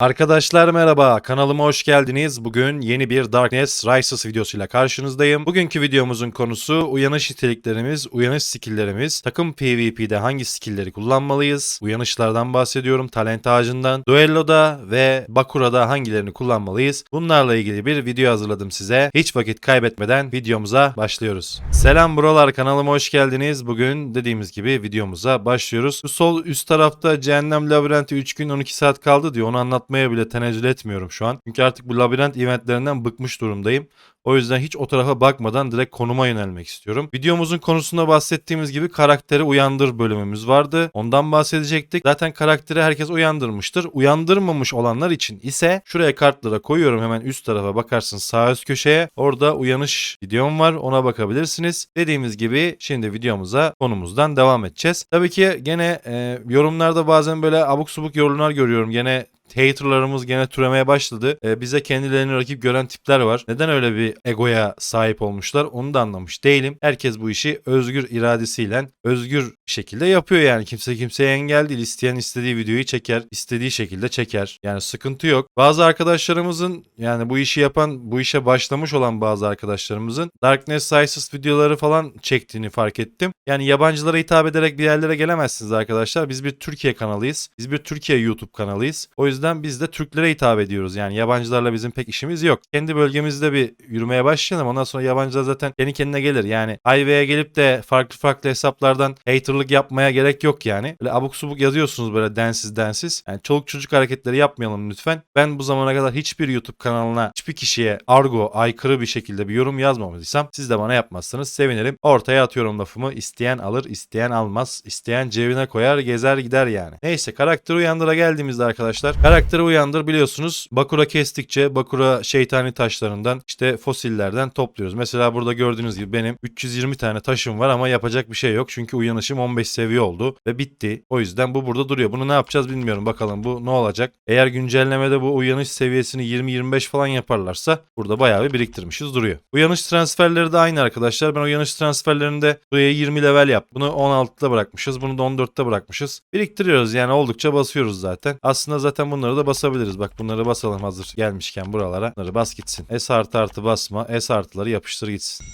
Arkadaşlar merhaba, kanalıma hoş geldiniz. Bugün yeni bir Darkness Rises videosuyla karşınızdayım. Bugünkü videomuzun konusu uyanış niteliklerimiz, uyanış skilllerimiz, takım PvP'de hangi skillleri kullanmalıyız, uyanışlardan bahsediyorum, talent ağacından, duelloda ve Bakura'da hangilerini kullanmalıyız. Bunlarla ilgili bir video hazırladım size. Hiç vakit kaybetmeden videomuza başlıyoruz. Selam buralar, kanalıma hoş geldiniz. Bugün dediğimiz gibi videomuza başlıyoruz. Sol üst tarafta Cehennem Labirenti 3 gün 12 saat kaldı diyor. Onu anlatmaya bile tenezzül etmiyorum şu an. Çünkü artık bu labirent eventlerinden bıkmış durumdayım. O yüzden hiç o tarafa bakmadan direkt konuma yönelmek istiyorum. Videomuzun konusunda bahsettiğimiz gibi karakteri uyandır bölümümüz vardı. Ondan bahsedecektik. Zaten karakteri herkes uyandırmıştır. Uyandırmamış olanlar için ise şuraya kartlara koyuyorum hemen üst tarafa bakarsın sağ üst köşeye. Orada uyanış videom var ona bakabilirsiniz. Dediğimiz gibi şimdi videomuza konumuzdan devam edeceğiz. Tabii ki gene e, yorumlarda bazen böyle abuk subuk yorumlar görüyorum. Gene haterlarımız gene türemeye başladı. Ee, bize kendilerini rakip gören tipler var. Neden öyle bir egoya sahip olmuşlar onu da anlamış değilim. Herkes bu işi özgür iradesiyle özgür şekilde yapıyor yani. Kimse kimseye engel değil. İsteyen istediği videoyu çeker. istediği şekilde çeker. Yani sıkıntı yok. Bazı arkadaşlarımızın yani bu işi yapan, bu işe başlamış olan bazı arkadaşlarımızın Darkness Rises videoları falan çektiğini fark ettim. Yani yabancılara hitap ederek bir yerlere gelemezsiniz arkadaşlar. Biz bir Türkiye kanalıyız. Biz bir Türkiye YouTube kanalıyız. O yüzden biz de Türklere hitap ediyoruz. Yani yabancılarla bizim pek işimiz yok. Kendi bölgemizde bir yürümeye başlayalım. Ondan sonra yabancılar zaten kendi kendine gelir. Yani Ayve'ye gelip de farklı farklı hesaplardan haterlık yapmaya gerek yok yani. Böyle abuk subuk yazıyorsunuz böyle densiz densiz. Yani çoluk çocuk hareketleri yapmayalım lütfen. Ben bu zamana kadar hiçbir YouTube kanalına hiçbir kişiye argo aykırı bir şekilde bir yorum yazmamışsam siz de bana yapmazsanız sevinirim. Ortaya atıyorum lafımı. İsteyen alır, isteyen almaz. İsteyen cebine koyar, gezer gider yani. Neyse karakteri uyandıra geldiğimizde arkadaşlar. Karakteri uyandır biliyorsunuz. Bakura kestikçe Bakura şeytani taşlarından işte fosillerden topluyoruz. Mesela burada gördüğünüz gibi benim 320 tane taşım var ama yapacak bir şey yok. Çünkü uyanışım 15 seviye oldu ve bitti. O yüzden bu burada duruyor. Bunu ne yapacağız bilmiyorum. Bakalım bu ne olacak. Eğer güncellemede bu uyanış seviyesini 20-25 falan yaparlarsa burada bayağı bir biriktirmişiz duruyor. Uyanış transferleri de aynı arkadaşlar. Ben uyanış transferlerinde buraya 20 level yap. Bunu 16'da bırakmışız. Bunu da 14'te bırakmışız. Biriktiriyoruz yani oldukça basıyoruz zaten. Aslında zaten bunları da basabiliriz. Bak bunları basalım hazır gelmişken buralara. Bunları bas gitsin. S artı artı basma. S artıları yapıştır gitsin.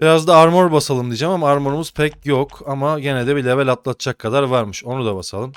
Biraz da armor basalım diyeceğim ama armorumuz pek yok. Ama gene de bir level atlatacak kadar varmış. Onu da basalım.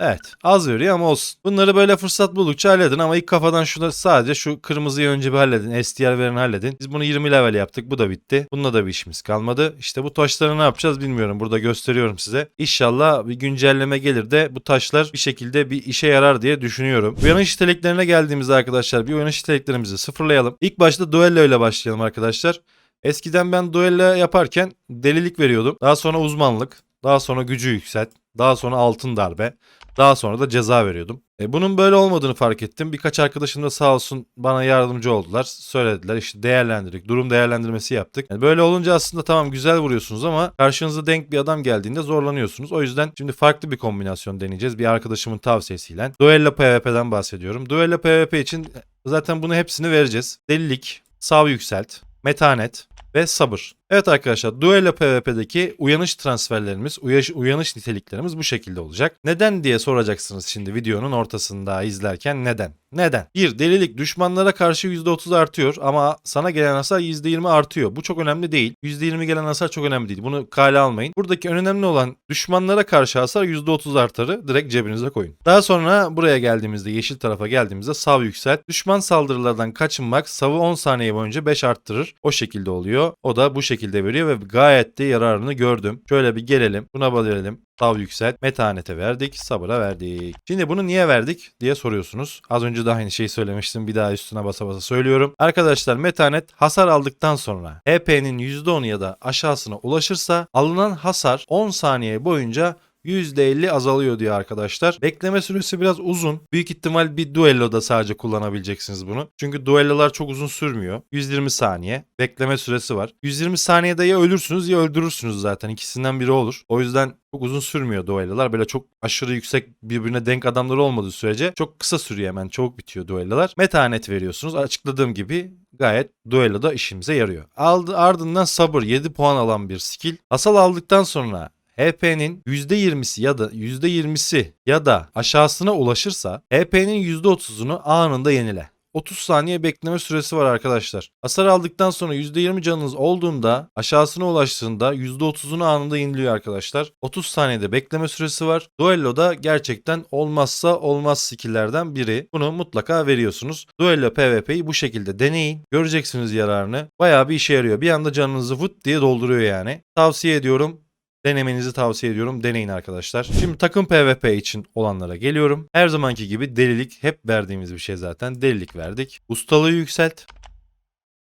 Evet az veriyor ama olsun. Bunları böyle fırsat buldukça halledin ama ilk kafadan şunu sadece şu kırmızıyı önce bir halledin. STR verin halledin. Biz bunu 20 level yaptık. Bu da bitti. Bununla da bir işimiz kalmadı. İşte bu taşları ne yapacağız bilmiyorum. Burada gösteriyorum size. İnşallah bir güncelleme gelir de bu taşlar bir şekilde bir işe yarar diye düşünüyorum. Uyanış niteliklerine geldiğimizde arkadaşlar bir uyanış niteliklerimizi sıfırlayalım. İlk başta duello ile başlayalım arkadaşlar. Eskiden ben duello yaparken delilik veriyordum. Daha sonra uzmanlık. Daha sonra gücü yükselt. Daha sonra altın darbe. Daha sonra da ceza veriyordum. E, bunun böyle olmadığını fark ettim. Birkaç arkadaşım da sağ olsun bana yardımcı oldular. Söylediler işte değerlendirdik. Durum değerlendirmesi yaptık. Yani böyle olunca aslında tamam güzel vuruyorsunuz ama karşınıza denk bir adam geldiğinde zorlanıyorsunuz. O yüzden şimdi farklı bir kombinasyon deneyeceğiz. Bir arkadaşımın tavsiyesiyle. Duello PvP'den bahsediyorum. Duello PvP için zaten bunu hepsini vereceğiz. Delilik, sav yükselt, metanet ve sabır. Evet arkadaşlar Duello PvP'deki uyanış transferlerimiz, uyanış, uyanış niteliklerimiz bu şekilde olacak. Neden diye soracaksınız şimdi videonun ortasında izlerken neden? Neden? Bir delilik düşmanlara karşı %30 artıyor ama sana gelen hasar %20 artıyor. Bu çok önemli değil. %20 gelen hasar çok önemli değil. Bunu kale almayın. Buradaki önemli olan düşmanlara karşı hasar %30 artarı direkt cebinize koyun. Daha sonra buraya geldiğimizde yeşil tarafa geldiğimizde sav yükselt. Düşman saldırılardan kaçınmak savı 10 saniye boyunca 5 arttırır. O şekilde oluyor. O da bu şekilde veriyor ve gayet de yararını gördüm. Şöyle bir gelelim. Buna bölelim. Sav yükselt. Metanete verdik. Sabıra verdik. Şimdi bunu niye verdik diye soruyorsunuz. Az önce de aynı şeyi söylemiştim. Bir daha üstüne basa basa söylüyorum. Arkadaşlar metanet hasar aldıktan sonra HP'nin %10 ya da aşağısına ulaşırsa alınan hasar 10 saniye boyunca %50 azalıyor diyor arkadaşlar. Bekleme süresi biraz uzun. Büyük ihtimal bir duelloda sadece kullanabileceksiniz bunu. Çünkü duellolar çok uzun sürmüyor. 120 saniye. Bekleme süresi var. 120 saniyede ya ölürsünüz ya öldürürsünüz zaten. İkisinden biri olur. O yüzden çok uzun sürmüyor duellolar. Böyle çok aşırı yüksek birbirine denk adamlar olmadığı sürece çok kısa sürüyor hemen. Çabuk bitiyor duellolar. Metanet veriyorsunuz. Açıkladığım gibi gayet duelloda işimize yarıyor. Aldı, ardından sabır 7 puan alan bir skill. Asal aldıktan sonra HP'nin %20'si ya da %20'si ya da aşağısına ulaşırsa HP'nin %30'unu anında yenile. 30 saniye bekleme süresi var arkadaşlar. Hasar aldıktan sonra %20 canınız olduğunda aşağısına ulaştığında %30'unu anında yeniliyor arkadaşlar. 30 saniyede bekleme süresi var. Duello'da gerçekten olmazsa olmaz skill'lerden biri. Bunu mutlaka veriyorsunuz. Duello PvP'yi bu şekilde deneyin. Göreceksiniz yararını. Bayağı bir işe yarıyor. Bir anda canınızı vıt diye dolduruyor yani. Tavsiye ediyorum. Denemenizi tavsiye ediyorum. Deneyin arkadaşlar. Şimdi takım PvP için olanlara geliyorum. Her zamanki gibi delilik hep verdiğimiz bir şey zaten. Delilik verdik. Ustalığı yükselt.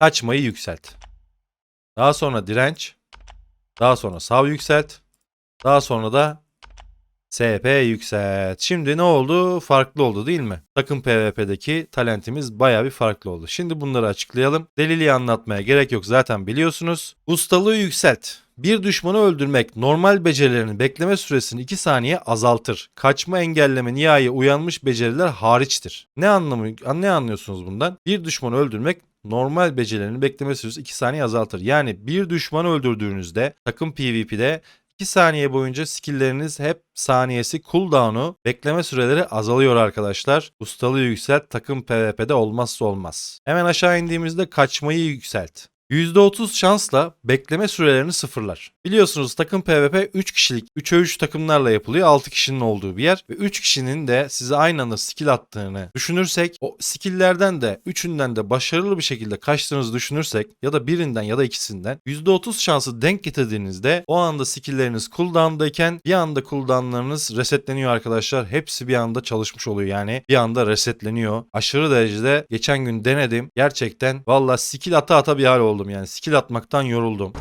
Kaçmayı yükselt. Daha sonra direnç. Daha sonra sav yükselt. Daha sonra da SP yükselt. Şimdi ne oldu? Farklı oldu değil mi? Takım PvP'deki talentimiz baya bir farklı oldu. Şimdi bunları açıklayalım. Deliliği anlatmaya gerek yok zaten biliyorsunuz. Ustalığı yükselt. Bir düşmanı öldürmek normal becerilerin bekleme süresini 2 saniye azaltır. Kaçma engelleme nihai uyanmış beceriler hariçtir. Ne anlamı ne anlıyorsunuz bundan? Bir düşmanı öldürmek normal becerilerin bekleme süresi 2 saniye azaltır. Yani bir düşmanı öldürdüğünüzde takım PvP'de 2 saniye boyunca skill'leriniz hep saniyesi cooldown'u bekleme süreleri azalıyor arkadaşlar. Ustalığı yükselt takım PvP'de olmazsa olmaz. Hemen aşağı indiğimizde kaçmayı yükselt. %30 şansla bekleme sürelerini sıfırlar. Biliyorsunuz takım PvP 3 kişilik 3'e 3 takımlarla yapılıyor. 6 kişinin olduğu bir yer. Ve 3 kişinin de size aynı anda skill attığını düşünürsek o skill'lerden de 3'ünden de başarılı bir şekilde kaçtığınızı düşünürsek ya da birinden ya da ikisinden %30 şansı denk getirdiğinizde o anda skill'leriniz cooldown'dayken bir anda cooldown'larınız resetleniyor arkadaşlar. Hepsi bir anda çalışmış oluyor yani. Bir anda resetleniyor. Aşırı derecede geçen gün denedim. Gerçekten valla skill ata ata bir hal oldum yani. Skill atmaktan yoruldum.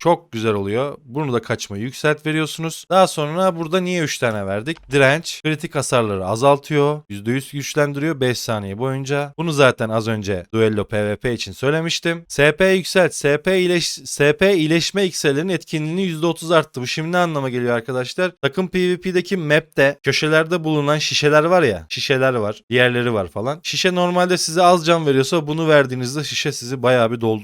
Çok güzel oluyor. Bunu da kaçmayı yükselt veriyorsunuz. Daha sonra burada niye 3 tane verdik? Direnç, kritik hasarları azaltıyor. %100 güçlendiriyor 5 saniye boyunca. Bunu zaten az önce Duello PvP için söylemiştim. SP yükselt. SP, iyileş, SP iyileşme iksirlerin etkinliğini %30 arttı. Bu şimdi ne anlama geliyor arkadaşlar? Takım PvP'deki map'te köşelerde bulunan şişeler var ya. Şişeler var. Diğerleri var falan. Şişe normalde size az can veriyorsa bunu verdiğinizde şişe sizi bayağı bir dolduruyor.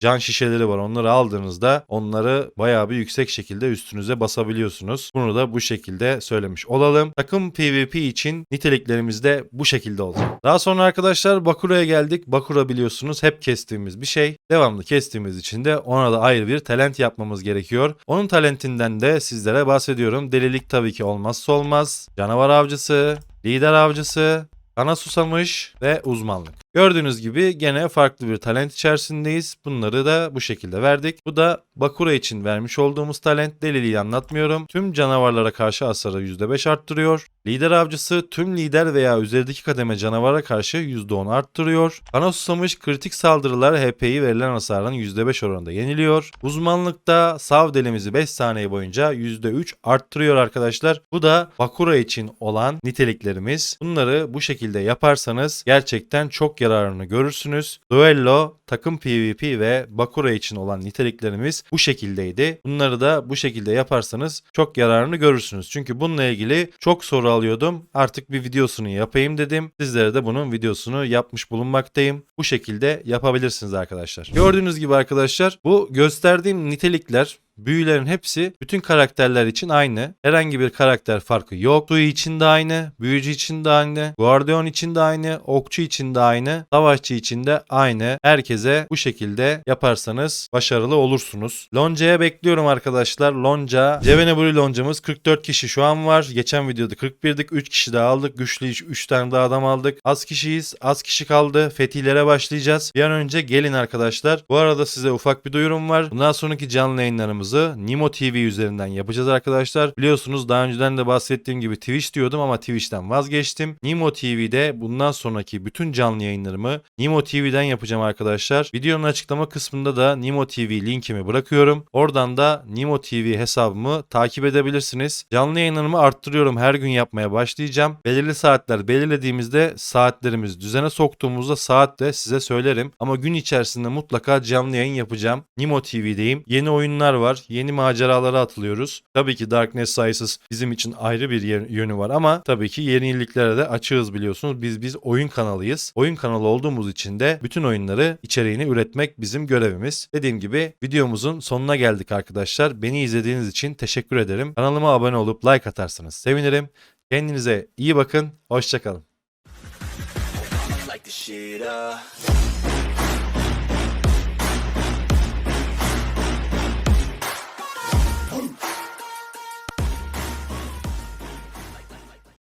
Can şişeleri var. Onları aldığınızda onları bayağı bir yüksek şekilde üstünüze basabiliyorsunuz. Bunu da bu şekilde söylemiş olalım. Takım PvP için niteliklerimiz de bu şekilde olacak. Daha sonra arkadaşlar Bakura'ya geldik. Bakura biliyorsunuz hep kestiğimiz bir şey. Devamlı kestiğimiz için de ona da ayrı bir talent yapmamız gerekiyor. Onun talentinden de sizlere bahsediyorum. Delilik tabii ki olmazsa olmaz. Canavar avcısı, lider avcısı, Kana susamış ve uzmanlık. Gördüğünüz gibi gene farklı bir talent içerisindeyiz. Bunları da bu şekilde verdik. Bu da Bakura için vermiş olduğumuz talent. Deliliği anlatmıyorum. Tüm canavarlara karşı hasarı %5 arttırıyor. Lider avcısı tüm lider veya üzerindeki kademe canavara karşı %10 arttırıyor. Kana susamış kritik saldırılar HP'yi verilen hasarın %5 oranında yeniliyor. Uzmanlıkta sav delimizi 5 saniye boyunca %3 arttırıyor arkadaşlar. Bu da Bakura için olan niteliklerimiz. Bunları bu şekilde yaparsanız gerçekten çok yararını görürsünüz. Duello, takım PvP ve Bakura için olan niteliklerimiz bu şekildeydi. Bunları da bu şekilde yaparsanız çok yararını görürsünüz. Çünkü bununla ilgili çok soru alıyordum. Artık bir videosunu yapayım dedim. Sizlere de bunun videosunu yapmış bulunmaktayım. Bu şekilde yapabilirsiniz arkadaşlar. Gördüğünüz gibi arkadaşlar bu gösterdiğim nitelikler Büyülerin hepsi bütün karakterler için aynı. Herhangi bir karakter farkı yok. Sui için de aynı, büyücü için de aynı, guardian için de aynı, okçu için de aynı, savaşçı için de aynı. Herkese bu şekilde yaparsanız başarılı olursunuz. Lonca'ya bekliyorum arkadaşlar. Lonca, Ceveneburi loncamız 44 kişi şu an var. Geçen videoda 41'dik. 3 kişi daha aldık. Güçlü 3 tane daha adam aldık. Az kişiyiz. Az kişi kaldı. Fetihlere başlayacağız. Bir an önce gelin arkadaşlar. Bu arada size ufak bir duyurum var. Bundan sonraki canlı yayınlarımız yayınlarımızı Nimo TV üzerinden yapacağız arkadaşlar. Biliyorsunuz daha önceden de bahsettiğim gibi Twitch diyordum ama Twitch'ten vazgeçtim. Nimo TV'de bundan sonraki bütün canlı yayınlarımı Nimo TV'den yapacağım arkadaşlar. Videonun açıklama kısmında da Nimo TV linkimi bırakıyorum. Oradan da Nimo TV hesabımı takip edebilirsiniz. Canlı yayınlarımı arttırıyorum. Her gün yapmaya başlayacağım. Belirli saatler belirlediğimizde saatlerimiz düzene soktuğumuzda saat de size söylerim. Ama gün içerisinde mutlaka canlı yayın yapacağım. Nimo TV'deyim. Yeni oyunlar var var. Yeni maceralara atılıyoruz. Tabii ki Darkness Rises bizim için ayrı bir yönü var ama tabii ki yeniliklere de açığız biliyorsunuz. Biz biz oyun kanalıyız. Oyun kanalı olduğumuz için de bütün oyunları içeriğini üretmek bizim görevimiz. Dediğim gibi videomuzun sonuna geldik arkadaşlar. Beni izlediğiniz için teşekkür ederim. Kanalıma abone olup like atarsanız sevinirim. Kendinize iyi bakın. Hoşçakalın.